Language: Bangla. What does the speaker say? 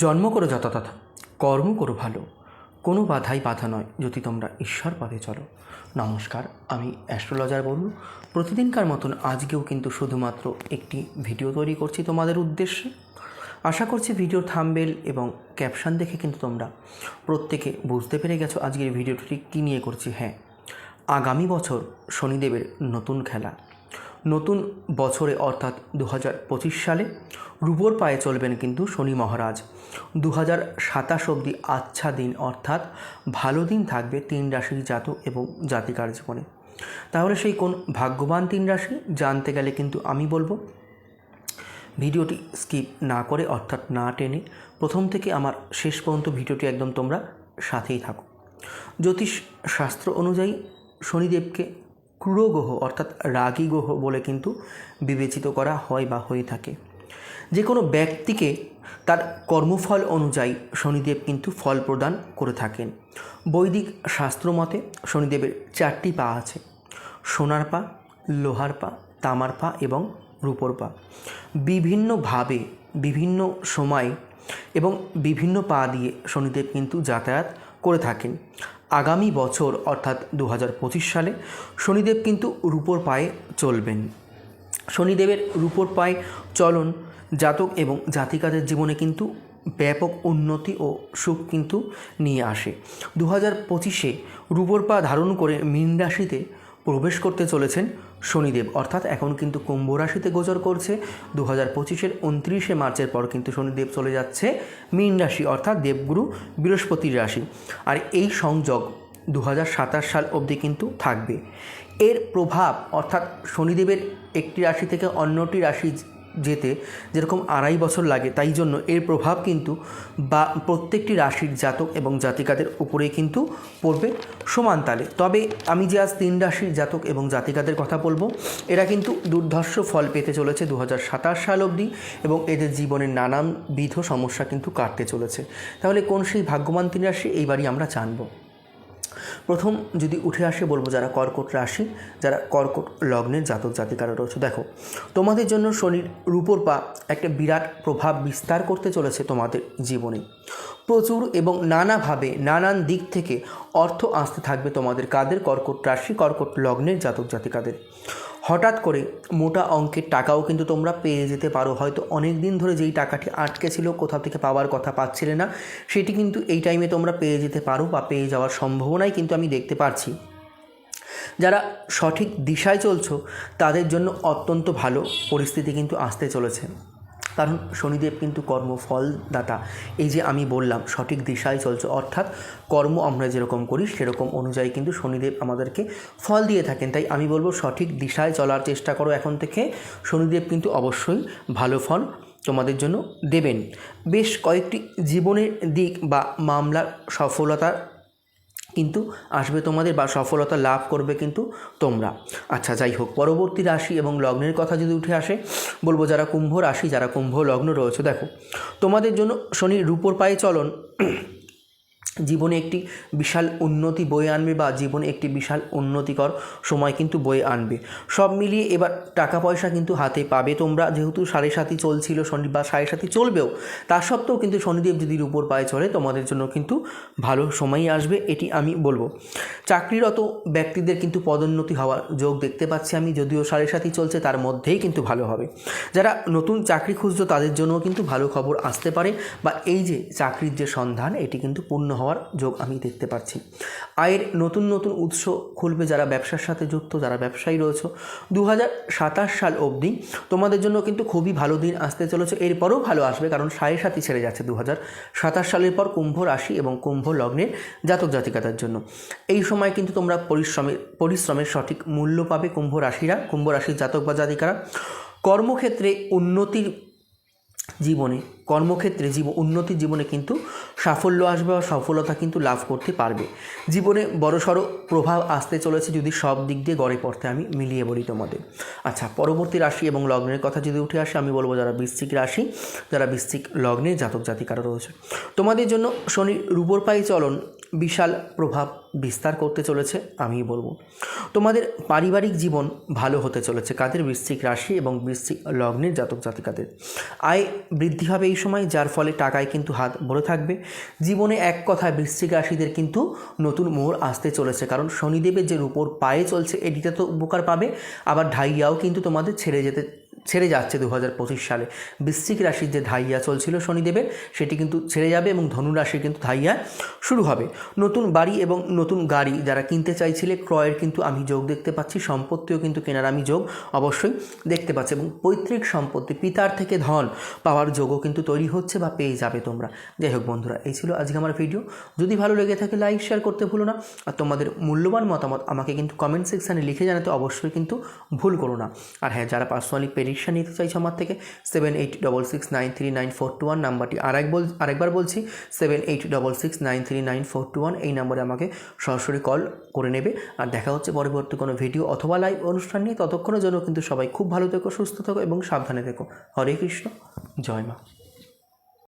জন্ম করো যথাযথ কর্ম করো ভালো। কোনো বাধাই বাধা নয় যদি তোমরা ঈশ্বর পথে চলো। নমস্কার, আমি অ্যাস্ট্রোলজার বলু প্রতিদিনকার মতন আজকেও কিন্তু শুধুমাত্র একটি ভিডিও তৈরি করছি তোমাদের উদ্দেশ্যে। আশা করছি ভিডিওর থামবেল এবং ক্যাপশন দেখে কিন্তু তোমরা প্রত্যেকে বুঝতে পেরে গেছো আজকের ভিডিওটি কী নিয়ে করছি। হ্যাঁ আগামী বছর শনিদেবের নতুন খেলা। নতুন বছরে অর্থাৎ দু হাজার পঁচিশ সালে রূপোর পায়ে চলবেন কিন্তু শনি মহারাজ। দু হাজার সাতাশ অবধি আচ্ছা দিন অর্থাৎ ভালো দিন থাকবে তিন রাশির জাতক এবং জাতিকার জীবনে। তাহলে সেই কোন ভাগ্যবান তিন রাশি জানতে গেলে কিন্তু আমি বলব, ভিডিওটি স্কিপ না করে অর্থাৎ না টেনে প্রথম থেকে আমার শেষ পর্যন্ত ভিডিওটি একদম তোমরা সাথেই থাকো। জ্যোতিষ শাস্ত্র অনুযায়ী শনিদেবকে গ্রহ অর্থাৎ রাগী গ্রহ বলে কিন্তু বিবেচিত করা হয় বা হয়ে থাকে। যে কোনো ব্যক্তিকে তার কর্মফল অনুযায়ী শনিদেব কিন্তু ফল প্রদান করে থাকেন। বৈদিক শাস্ত্র মতে শনিদেবের চারটি পা আছে, সোনার পা, লোহার পা, তামার পা এবং রূপোর পা। বিভিন্নভাবে বিভিন্ন সময় এবং বিভিন্ন পা দিয়ে শনিদেব কিন্তু যাতায়াত করে থাকেন। আগামী বছর, অর্থাৎ দু হাজার পঁচিশ সালে, শনিদেব কিন্তু রূপোর পায়ে চলবেন। শনিদেবের রূপোর পায়ে চলন জাতক এবং জাতিকাদের জীবনে কিন্তু ব্যাপক উন্নতি ও সুখ কিন্তু নিয়ে আসে। দু হাজার পঁচিশে রূপোর পা ধারণ করে মীন রাশিতে প্রবেশ করতে চলেছেন শনিদেব। অর্থাৎ এখন কিন্তু কুম্ভ রাশিতে গোচর করছে। দু হাজার পঁচিশের উনত্রিশে মার্চের পর কিন্তু শনিদেব চলে যাচ্ছে মীন রাশি, অর্থাৎ দেবগুরু বৃহস্পতির রাশি। আর এই সংযোগ দু হাজার সাতাশ সাল অবধি কিন্তু থাকবে। এর প্রভাব, অর্থাৎ শনিদেবের একটি রাশি থেকে অন্যটি রাশি যেতে যেরকম আড়াই বছর লাগে, তাই জন্য এর প্রভাব কিন্তু বা প্রত্যেকটি রাশির জাতক এবং জাতিকাদের উপরেই কিন্তু পড়বে সমান তালে। তবে আমি যে আজ তিন রাশির জাতক এবং জাতিকাদের কথা বলব, এরা কিন্তু দুর্ধর্ষ ফল পেতে চলেছে দু হাজার সাতাশ সাল অবধি এবং এদের জীবনের নানানবিধ সমস্যা কিন্তু কাটতে চলেছে। তাহলে কোন সেই ভাগ্যবান তিন রাশি? এইবারই আমরা জানব। প্রথম যদি উঠে আসে বলব যারা কর্কট রাশি, যারা কর্কট লগ্নের জাতক জাতিকারা রয়েছে, দেখো, তোমাদের জন্য শনির রূপর পা একটা বিরাট প্রভাব বিস্তার করতে চলেছে তোমাদের জীবনে। প্রচুর এবং নানাভাবে, নানান দিক থেকে অর্থ আসতে থাকবে তোমাদের কাদের? কর্কট রাশি, কর্কট লগ্নের জাতক জাতিকাদের। হঠাৎ করে মোটা অঙ্কের টাকাও কিন্তু তোমরা পেয়ে যেতে পারো। হয়তো অনেক দিন ধরে যেই টাকাটি আটকে ছিল, কোথাও থেকে পাওয়ার কথা পাচ্ছিলে না, সেটি কিন্তু এই টাইমে তোমরা পেয়ে যেতে পারো বা পেয়ে যাওয়ার সম্ভাবনাই কিন্তু আমি দেখতে পাচ্ছি যারা সঠিক দিশায় চলছো, তাদের জন্য অত্যন্ত ভালো পরিস্থিতি কিন্তু আসতে চলেছে। কারণ শনিদেব কিন্তু কর্মফলদাতা। এই যে আমি বললাম, সঠিক দিশায় চলছে, অর্থাৎ কর্ম আমরা যেরকম করি, সেরকম অনুযায়ী কিন্তু শনিদেব আমাদেরকে ফল দিয়ে থাকেন। তাই আমি বলব, সঠিক দিশায় চলার চেষ্টা করো এখন থেকে। শনিদেব কিন্তু অবশ্যই ভালো ফল তোমাদের জন্য দেবেন। বেশ কয়েকটি জীবনের দিক বা মামলার সফলতার কিন্তু আসবে তোমাদের বা সফলতা লাভ করবে কিন্তু তোমরা। আচ্ছা যাই হোক, পরবর্তী রাশি এবং লগ্নের কথা যদি উঠে আসে, বলব যারা কুম্ভ রাশি, যারা কুম্ভ লগ্ন রয়েছে, দেখো, তোমাদের জন্য শনি রূপর পায়ে চলন। জীবনে একটি বিশাল উন্নতি বয়ে আনবে বা জীবনে একটি বিশাল উন্নতিকর সময় কিন্তু বয়ে আনবে। সব মিলিয়ে এবার টাকা পয়সা কিন্তু হাতে পাবে তোমরা। যেহেতু সাড়ে সাথী চলছিল, শনি বা সাড়ে সাথী চলবেও, তা সত্ত্বেও কিন্তু শনিদেব যদি উপর পায়ে চলে তোমাদের জন্য কিন্তু ভালো সময়ই আসবে, এটি আমি বলব। চাকরিরত ব্যক্তিদের কিন্তু পদোন্নতি হওয়ার যোগ দেখতে পাচ্ছি আমি, যদিও সাড়ে সাথী চলছে, তার মধ্যেই কিন্তু ভালো হবে। যারা নতুন চাকরি খুঁজছো, তাদের জন্যও কিন্তু ভালো খবর আসতে পারে, বা এই যে চাকরির যে সন্ধান, এটি কিন্তু পূর্ণ হওয়ার যোগ আমি দেখতে পাচ্ছি আয়ের নতুন নতুন উৎস খুলবে যারা ব্যবসার সাথে যুক্ত, যারা ব্যবসায়ী রয়েছে। দু হাজার সাতাশ সাল অবধি তোমাদের জন্য কিন্তু খুবই ভালো দিন আসতে চলেছে। এরপরেও ভালো আসবে কারণ সাড়ে সাতই ছেড়ে যাচ্ছে দু সালের পর কুম্ভ রাশি এবং কুম্ভ লগ্নের জাতক জাতিকাতার জন্য। এই সময় কিন্তু তোমরা পরিশ্রমের পরিশ্রমের সঠিক মূল্য পাবে কুম্ভ রাশিরা, কুম্ভ রাশির জাতক বা জাতিকারা। কর্মক্ষেত্রে উন্নতির জীবনে কর্মক্ষেত্রে জীব উন্নতির জীবনে কিন্তু সাফল্য আসবে বা সফলতা কিন্তু লাভ করতে পারবে। জীবনে বড়সড় প্রভাব আসতে চলেছে যদি সব দিক দিয়ে গড়ে পড়তে আমি মিলিয়ে বলি তোমাদের। আচ্ছা পরবর্তী রাশি এবং লগ্নের কথা যদি উঠে আসে, আমি বলব যারা বৃশ্চিক রাশি, যারা বৃশ্চিক লগ্নের জাতক জাতিকারা রয়েছে। তোমাদের জন্য শনি রূপর পায়ে চলন বিশাল প্রভাব বিস্তার করতে চলেছে আমি বলব। তোমাদের পারিবারিক জীবন ভালো হতে চলেছে, কাদের বৃশ্চিক রাশি এবং বৃশ্চিক লগ্নের জাতক জাতিকাদের। আয় বৃদ্ধি হবে এই সময় যার ফলে টাকায় কিন্তু হাত ভরে থাকবে। জীবনে এক কথায় বৃশ্চিক রাশিদের কিন্তু নতুন মোহর আসতে চলেছে। কারণ শনিদেবের যে উপর পায়ে চলছে এটিতে তো উপকার পাবে। আবার ঢাইয়াও কিন্তু তোমাদের ছেড়ে যেতে ছেড়ে যাচ্ছে দু হাজার পঁচিশ সালে। বৃশ্চিক রাশির যে ধাইয়া চলছিল শনিদেবের, সেটি কিন্তু ছেড়ে যাবে এবং ধনু রাশির কিন্তু ধাইয়া শুরু হবে। নতুন বাড়ি এবং নতুন গাড়ি যারা কিনতে চাইছিলে, ক্রয়ের কিন্তু আমি যোগ দেখতে পাচ্ছি, সম্পত্তিও কিন্তু কেনার আমি যোগ অবশ্যই দেখতে পাচ্ছি এবং পৈতৃক সম্পত্তি, পিতার থেকে ধন পাওয়ার যোগও কিন্তু তৈরি হচ্ছে বা পেয়ে যাবে তোমরা। যাই হোক বন্ধুরা, এই ছিল আজকে আমার ভিডিও। যদি ভালো লেগে থাকে, লাইক, শেয়ার করতে ভুলো না। আর তোমাদের মূল্যবান মতামত আমাকে কিন্তু কমেন্ট সেকশানে লিখে জানাতে অবশ্যই কিন্তু ভুল করো না। আর হ্যাঁ যারা পার্সোনালি পরীক্ষা নিতে চাইছো আমার থেকে seven eight double six nine three nine four two one নাম্বারটি। আরেক বল, আরেকবার বলছি seven eight double six nine three nine four two one এই নাম্বারে আমাকে সরাসরি কল করে নেবে। আর দেখা হচ্ছে পরবর্তী কোনো ভিডিও অথবা লাইভ অনুষ্ঠান নিয়ে। ততক্ষণের জন্য কিন্তু সবাই খুব ভালো থেকো, সুস্থ থেকো এবং সাবধানে থেকো। হরে কৃষ্ণ, জয় মা।